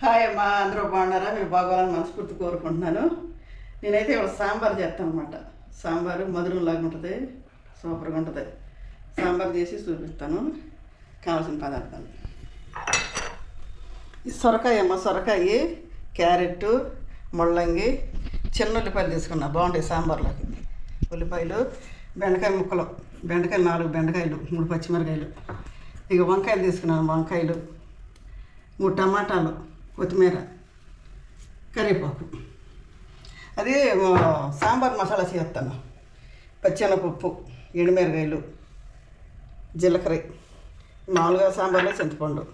Hi అమ్మా అందరూ బాగున్నారా? మీరు బాగోవాలని మనస్ఫూర్తి కోరుకుంటున్నాను. నేనైతే ఇవాళ సాంబార్ చేస్తాను అనమాట సాంబారు మధురం లాగా ఉంటుంది. సూపర్గా ఉంటుంది. సాంబార్ చేసి చూపిస్తాను. కావాల్సిన పదార్థాలు. ఈ సొరకాయ అమ్మ సొరకాయ క్యారెట్ ముల్లంగి చిన్న ఉల్లిపాయలు తీసుకున్నా. బాగుంటాయి సాంబార్లోకి. ఉల్లిపాయలు బెండకాయ ముక్కలు. బెండకాయలు నాలుగు బెండకాయలు మూడు పచ్చిమిరకాయలు. ఇక వంకాయలు తీసుకున్నాను వంకాయలు. మూడు టమాటాలు. కొత్తిమీర కరివేపాకు. అది సాంబార్ మసాలా చేస్తాను. పచ్చెనపప్పు ఎండుమిరకాయలు జీలకర్ర మామూలుగా సాంబార్లో చింతపండు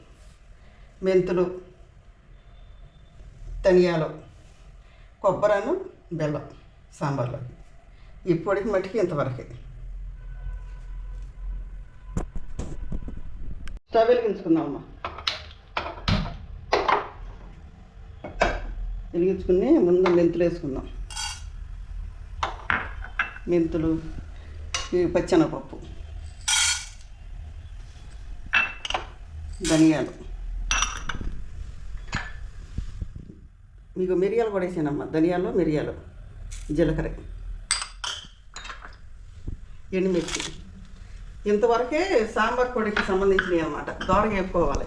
మెంతులు ధనియాలు కొబ్బరను బెల్లం సాంబార్లో. ఈ పొడికి మట్టికి ఇంతవరకే. స్టవ్ వెలిగించుకుందామమ్మా. వెలిగించుకుని ముందు మెంతులు వేసుకుందాం. మెంతులు ఈ పచ్చెనపప్పు ధనియాలు. మీకు మిరియాలు కూడా వేసానమ్మా. ధనియాలు మిరియాలు జీలకర్ర ఎండుమిర్చి. ఇంతవరకే సాంబార్ పొడికి సంబంధించినవి అనమాట దోరగా వేపుకోవాలి.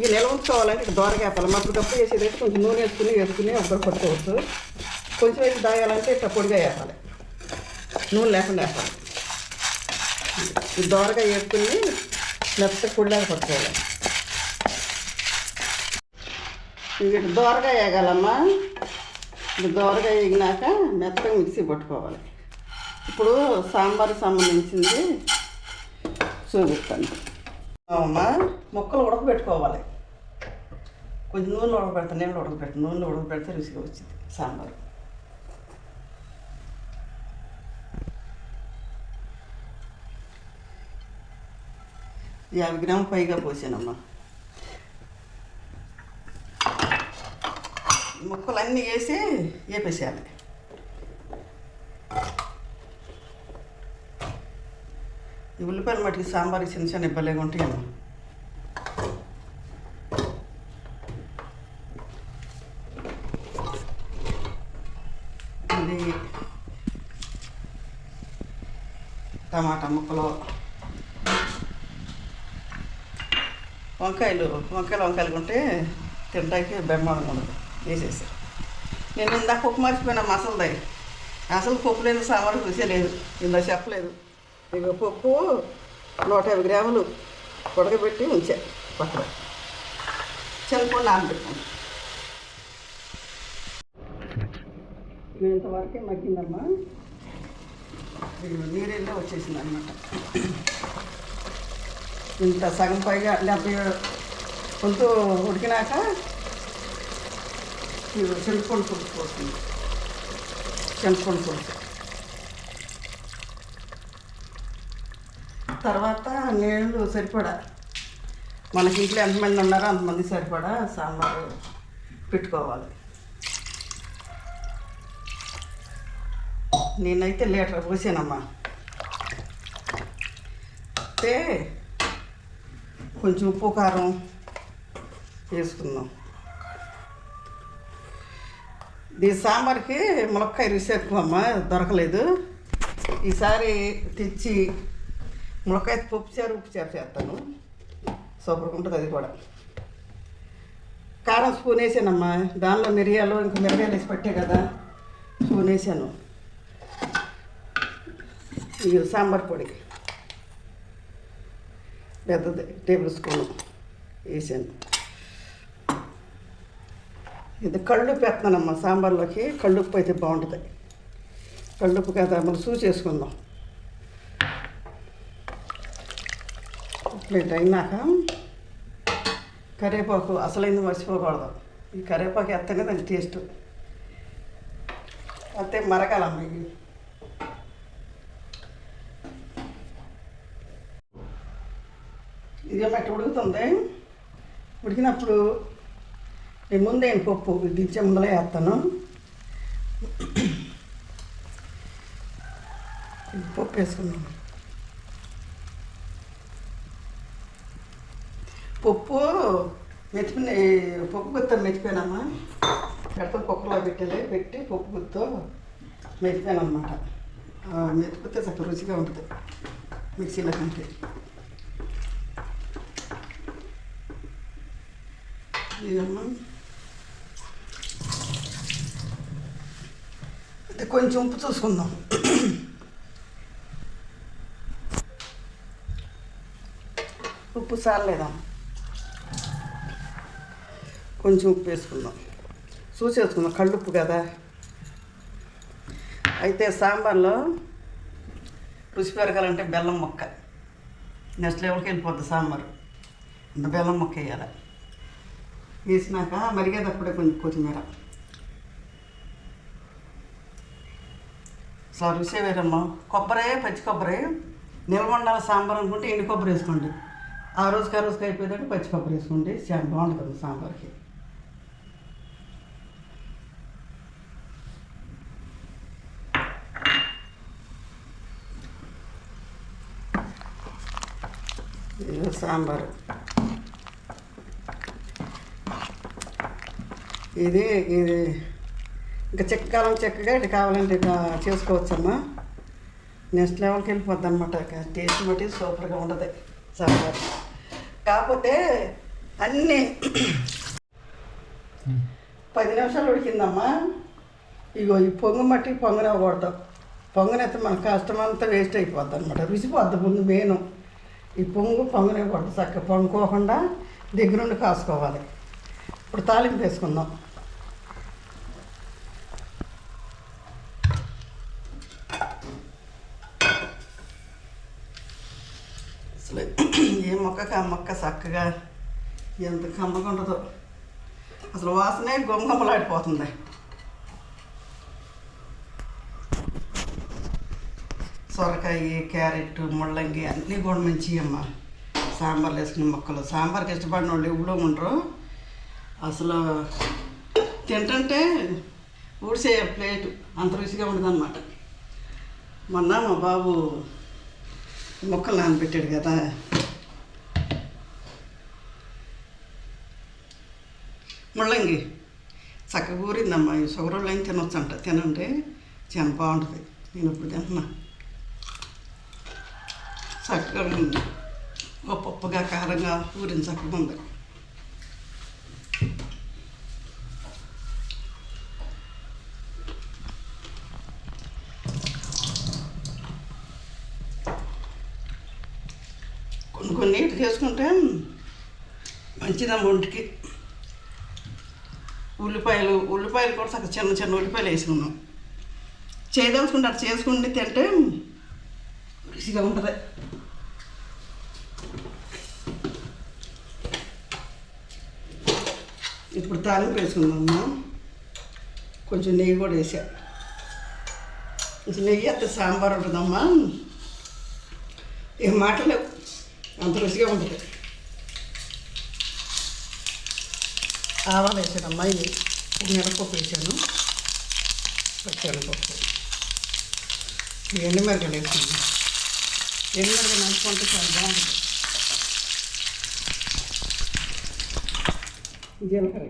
ఇక నిల్వ ఉంచుకోవాలంటే ఇక దోరగా వేపాలి. అప్పటికప్పుడు వేసేదైతే కొంచెం నూనె వేసుకుని వేసుకుని ఒకరు పట్టుకోవచ్చు కొంచెం వేసి దాయాలంటే ఇట్లా పొడిగా వేపాలి. నూనె లేకుండా వేపాలి. ఈ దోరగా వేసుకుని మెత్త పొడిలాగా పట్టుకోవాలి. ఇంక ఇటు దోరగా వేయగలమ్మా ఇది దోరగా వేగినాక మెత్తగా మిక్సీ పట్టుకోవాలి. ఇప్పుడు సాంబార్ సంబంధించింది చూపిస్తాను. అమ్మా ముక్కలు ఉడకబెట్టుకోవాలి. కొంచెం నూనె ఉడకబెడతా నీళ్ళు ఉడకబెడతా నూనె ఉడకబెడితే రుచిగా వచ్చింది సాంబార్. యాభై గ్రాములు పైగా పోసానమ్మా. ముక్కలు అన్నీ వేసి వేపేసేయాలి ఈ ఉల్లిపాయలు మటుకు సాంబార్ చిన్న చిన్న ఇబ్బందిగా ఉంటాయమ్మా ఇది టమాటా ముక్కలు. వంకాయలు వంకాయలు వంకాయలు ఉంటే తినడానికి బ్రహ్మాండంగా ఉండదు. వేసేసారు నేను ఇందాక పప్పు మర్చిపోయినా మసలదాయి అసలు పప్పు లేదు సాంబార్ రుచి లేదు. ఇందా చెప్పలేదు. ఇక పప్పు నూట యాభై గ్రాములు ఉడకబెట్టి ఉంచా పక్కన. చిన్నప్పుడు నానబెట్టుకున్నాను నేను ఇంతవరకే మగ్గిందమ్మా. నీరెళ్ళే వచ్చేసింది అనమాట ఇంత సగం పైగా డెబ్బై కొంత ఉడికినాక చెంచుకొని చింతపండు పులుసు పోస్తుంది. పులుసు తర్వాత నీళ్ళు సరిపడా. మనకి ఇంట్లో ఎంతమంది ఉన్నారో అంతమంది సరిపడా సాంబారు పెట్టుకోవాలి. నేనైతే లీటర్ పోసానమ్మా. అయితే కొంచెం ఉప్పు కారం వేసుకుందాం. దీ సాంబార్కి ములక్కాయ రుచి ఎక్కువమ్మా దొరకలేదు. ఈసారి తెచ్చి ములక్కాయ పప్పు చారు ఉప్పు చారు చేస్తాను. సూపర్గా ఉంటుంది అది కూడా. కారం స్పూన్ వేసానమ్మా. దానిలో మిరియాలు ఇంకా మిరియాలు వేసి పట్టే కదా. స్పూన్ వేసాను. ఇది సాంబార్ పొడి. పెద్దది టేబుల్ స్పూన్ వేసాను. ఇది కళ్ళుప్పు వేస్తున్నానమ్మా సాంబార్లోకి కళ్ళుప్పు అయితే బాగుంటుంది. కళ్ళుప్పు కదా మనం సూ చేసుకుందాం. ప్లేట్ అయినాక కరివేపాకు అసలైంది మర్చిపోకూడదు. ఈ కరివేపాకు ఎత్తనే దాని టేస్ట్. అయితే మరకాలమ్మ ఇవి. ఇది మట్టి ఉడుకుతుంది. ఉడికినప్పుడు నేను ముందే పప్పు దించే ముందలే వేస్తాను. పప్పు వేసుకున్నాను పప్పు మెతిపిన పప్పు గుత్త మెతిపోయానమ్మా పెడతాం కుక్కర్లో పెట్టాలి పెట్టి పప్పు గుత్తో మెతిపోయాను అనమాట మెతిపోతే చక్కగా రుచిగా ఉంటుంది మిక్సీలో కంటే ఇదమ్మా అంటే కొంచెం ఉప్పు చూసుకుందాం ఉప్పు చాలేదా కొంచెం ఉప్పు వేసుకుందాం చూసేసుకుందాం కళ్ళుప్పు కదా అయితే సాంబార్లో రుచి పెరగాలంటే బెల్లం ముక్క నెక్స్ట్ లెవెల్కి వెళ్ళిపోద్ది సాంబారు బెల్లం ముక్క వేయాలి వేసినాక మరిగేటప్పుడే కొంచెం కొత్తిమీర. అసలు రుచి వేరమ్మా కొబ్బరి పచ్చి కొబ్బరి. నిల్వ ఉండాలి సాంబార్ అనుకుంటే ఎండు కొబ్బరి వేసుకోండి. ఆ రోజుకి ఆ రోజుకి అయిపోయేదాకా పచ్చి కొబ్బరి వేసుకోండి. చాలా బాగుంటుంది సాంబార్కి. సాంబారు. ఇది ఇది. ఇంకా చెక్కకాలం చెక్కగా ఇటు కావాలంటే ఇట్లా చేసుకోవచ్చమ్మా. నెక్స్ట్ లెవెల్కి వెళ్ళిపోద్ది అనమాట టేస్ట్ బట్టి సూపర్గా ఉండదు సాంబార్. కాకపోతే అన్నీ పది నిమిషాలు ఉడికిందమ్మా. ఇగో ఈ పొంగు మట్టి పొంగనవ్వకూడదు పొంగనైతే మన కష్టం అంతా వేస్ట్ అయిపోద్ది అనమాట విసిపోద్ది ముందు మెయిన్ ఈ పొంగు పొంగనివ్వకూడదు చక్కగా. పొంగుకోకుండా దగ్గరుండి కాసుకోవాలి. ఇప్పుడు తాలింపు వేసుకుందాం. అసలు ఏ మొక్కకి ఆ మొక్క చక్కగా ఎంత కమ్మగా ఉండదో అసలు వాసనే గొంగమ్మలాడిపోతుంది సొరకాయ క్యారెట్ ముల్లంగి అన్నీ కూడా మంచివి అమ్మ సాంబార్లు వేసుకునే మొక్కలు. సాంబార్కి ఇష్టపడిన వాళ్ళు ఎవడో ఉండరు. అసలు తింటుంటే ఊడిసే ప్లేట్ అంత రుచిగా ఉండదన్నమాట. మొన్న మా బాబు మొక్కలు నానబెట్టాడు కదా. ముళ్ళంగి చక్కగా ఊరిందమ్మా. ఈ షుగర్ వాళ్ళు అయినా తినొచ్చు అంట తినండి చాలా బాగుంటుంది. నేను ఇప్పుడు తింటున్నా. చక్కగా ఉంది ఓ పప్పుగా కారంగా ఊరిన చక్కగా ఉంది. కొన్ని చేసుకుంటే మంచిదమ్మ ఒంటికి. ఉల్లిపాయలు ఉల్లిపాయలు కూడా చక్కగా చిన్న చిన్న ఉల్లిపాయలు వేసుకున్నాం చేయదలుచుకుంటే అట్లా చేసుకుంటే తింటే రుచిగా ఉంటుంది. ఇప్పుడు తాలింపు వేసుకుందామా కొంచెం నెయ్యి కూడా వేసా. కొంచెం నెయ్యి అత్త సాంబార్ ఉంటుందమ్మా. ఏం మాటలేవు అంత రుచిగా ఉంటుంది ఆవాలు వేసాను అమ్మాయి మినపప్పు వేసాను. పచ్చెనపప్పు ఎండుమిరకలు వేసాను ఎండుమిరక నంచుకుంటే చాలా బాగుంటుంది. జీలకర్ర.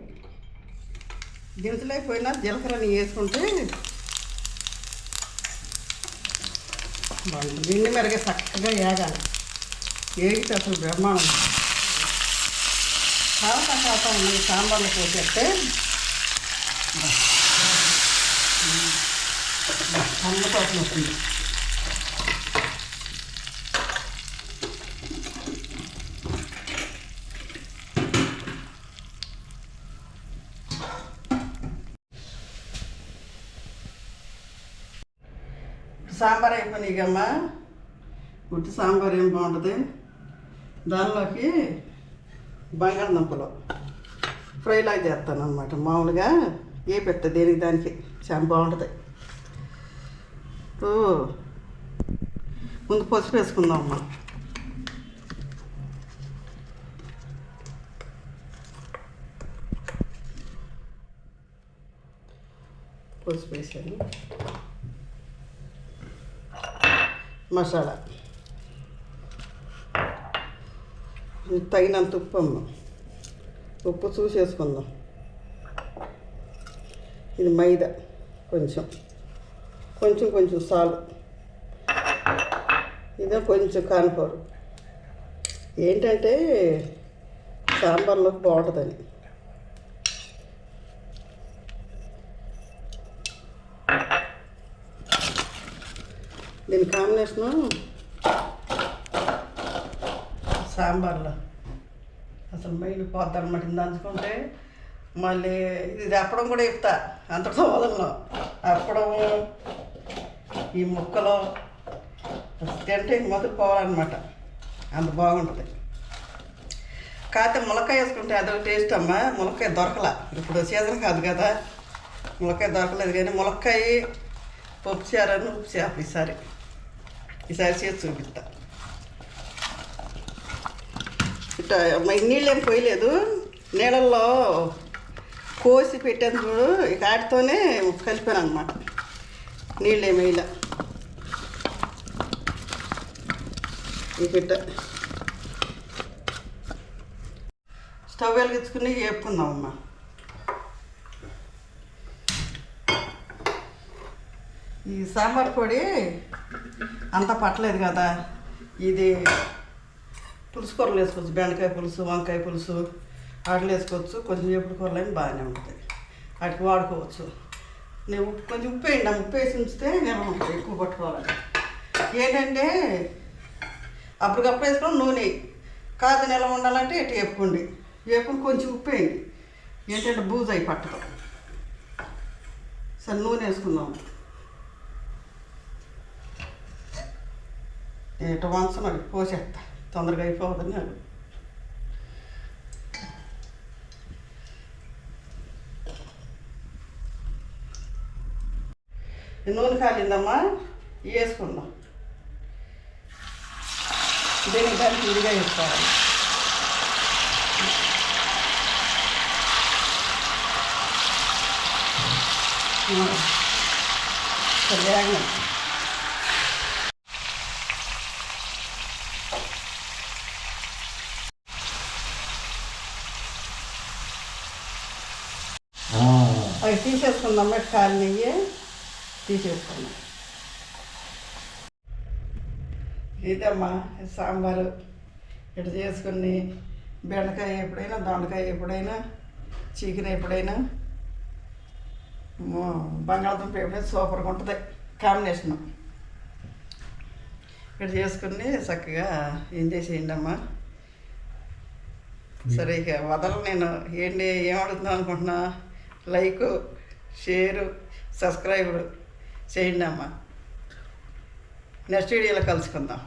దినుసులు జీలకర్రని వేసుకుంటే బాగుంటుంది. ఎండుమిరక చక్కగా ఏగాలి ఏగితే అసలు బ్రహ్మాండం. కావతా కావతా ఉన్నది సాంబార్లో పోసేస్తే. అమ్మకోసం వస్తుంది సాంబార్ అయిపోయినాయిగమ్మా ఉట్టి సాంబార్ ఏం బాగుంటుంది? దానిలోకి బంగాళదుంపలు ఫ్రైలాగా చేస్తాను అనమాట మామూలుగా ఏ పెద్ద దేనికి దానికి. చాలా బాగుంటుంది. ముందు పసుపు వేసుకుందాం అమ్మా పసుపు వేసాను. మసాలా. తగినంత ఉప్పు అమ్మ. ఉప్పు చూసేసుకుందాం ఇది మైదా కొంచెం. కొంచెం కొంచెం సాలు ఇదే కొంచెం కాన్ఫ్లవర్ ఏంటంటే సాంబార్లోకి బాగుంటుందని. దీని కాంబినేషను సాంబార్లో. అసలు మైండ్ పోద్ది అనమాట దంచుకుంటే మళ్ళీ ఇది అప్పడం కూడా చెప్తా అంతటితో వదలను అప్పడం ఈ ముక్కలు తింటే మొదలు పోవాలన్నమాట అంత బాగుంటుంది. కాకపోతే ములక్కాయ వేసుకుంటే అదొక టేస్ట్ అమ్మా. ములక్కాయ దొరకలా. ఇప్పుడు సీజన్ కాదు కదా. ములక్కాయ దొరకలేదు కానీ ములక్కాయ పప్పు చారని ఉప్పు చేప ఈసారి. ఈసారి చేసి చూపిస్తాను ఇట్లా నీళ్ళేం నీళ్ళు ఏం పోయలేదు. నీళ్ళల్లో కోసి పెట్టాను చూడు ఇక ఆటితోనే కలిపాను అనమాట నీళ్ళు ఏమి వేయలే. ఈ పిట్ట. స్టవ్ వెలిగించుకుని వేపుకుందాం అమ్మా. ఈ సాంబార్ పొడి అంత పట్టలేదు కదా. ఇది పులుసు కూరలు వేసుకోవచ్చు. బెండకాయ పులుసు వంకాయ పులుసు వాటిలో వేసుకోవచ్చు. కొంచెం ఎప్పుడు కూరలు బాగానే ఉంటుంది. వాటికి వాడుకోవచ్చు. నేను ఉప్పు కొంచెం ఉప్పు వేయండి. ఉప్పు వేసి ఉంచితే నేను ఎక్కువ పట్టుకోవాలి ఏంటంటే అప్పటికప్పుడు వేసుకొని నూనె. కాదు నెల ఉండాలంటే ఇటు వేపుకోండి. వేపుకొని కొంచెం ఉప్పు వేయండి. ఏంటంటే బూజు అయి పట్టదు. సరే నూనె వేసుకుందాం. ఇటు వంచను పోసేస్తా. తొందరగా అయిపోవద్దని నేను ఈ నూనె కాలిందమ్మా ఇవి వేసుకుందాం దీనికి దానికి ఇదిగా వేసుకోవాలి వేగం అవి తీసేసుకుందాం కాలు నెయ్యి? తీసేసుకుందాం. ఇదమ్మా సాంబారు. ఇటు చేసుకుని బెండకాయ ఎప్పుడైనా దొండకాయ ఎప్పుడైనా చికెన్ ఎప్పుడైనా. బంగాళదుంప ఎప్పుడైనా సూపర్గా ఉంటుంది. కాంబినేషను. ఇక్కడ చేసుకుని చక్కగా ఎంజాయ్ చేయండి అమ్మా? సరే ఇక వదలు నేను. ఏంటి ఏమడుగుతున్నాను అనుకుంటున్నా లైక్ షేరు సబ్స్క్రైబ్ చేయండి అమ్మా నెక్స్ట్ వీడియోలో కలుసుకుందాం.